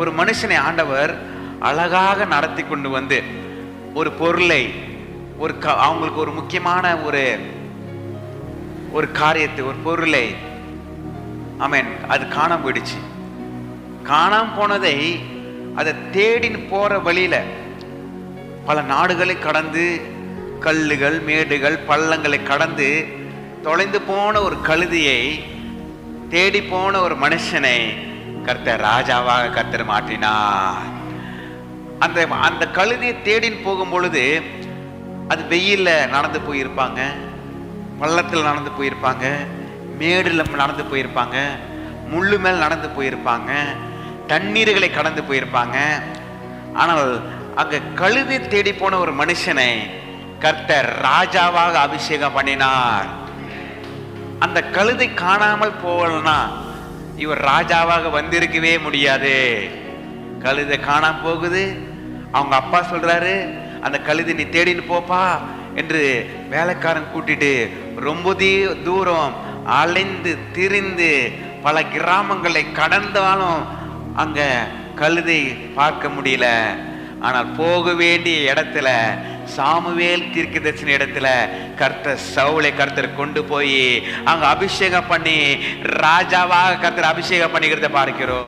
ஒரு மனுஷனை ஆண்டவர் அழகாக நடத்தி கொண்டு வந்து ஒரு பொருளை ஒரு க அவங்களுக்கு ஒரு முக்கியமான ஒரு ஒரு காரியத்தை ஒரு பொருளை ஆமென் அது காணாம போயிடுச்சு. காணாம போனதை அதை தேடின்னு போற வழியில பல நாடுகளை கடந்து கல்லுகள் மேடுகள் பள்ளங்களை கடந்து தொலைந்து போன ஒரு கழுதியை தேடி போன ஒரு மனுஷனை கர்த்தர் ராஜாவாக கர்த்தர் மாற்றினார். அந்த அந்த கழுதியை தேடின்னு போகும் பொழுது அது வெயில்ல நடந்து போயிருப்பாங்க பள்ளத்தில் நடந்து போயிருப்பாங்க மேடில் நடந்து போயிருப்பாங்க முள்ளு மேல் நடந்து போயிருப்பாங்க தண்ணீர்களை கடந்து போயிருப்பாங்க. ஆனால் அங்க கழுதை தேடி போன ஒரு மனுஷனை கர்த்தர் ராஜாவாக அபிஷேகம் பண்ணினார். அந்த கழுதை காணாமல் போகலன்னா இவர் ராஜாவாக வந்திருக்கவே முடியாது. கழுதை காணாம போகுது. அவங்க அப்பா சொல்றாரு அந்த கழுதை நீ தேடின்னு போப்பா என்று வேலைக்காரன் கூட்டிட்டு ரொம்ப தீ- தூரம் அலைந்து திரிந்து பல கிராமங்களை கடந்தாலும் அங்க கழுதை பார்க்க முடியல. ஆனால் போக வேண்டிய இடத்துல சாமுவேல் தீர்க்கதரிசன இடத்துல கர்த்தர் சவுளை கர்த்தர் கொண்டு போய் அங்க அபிஷேகம் பண்ணி ராஜாவாக கர்த்தர் அபிஷேகம் பண்ணிக்கிறத பார்க்கிறோம்.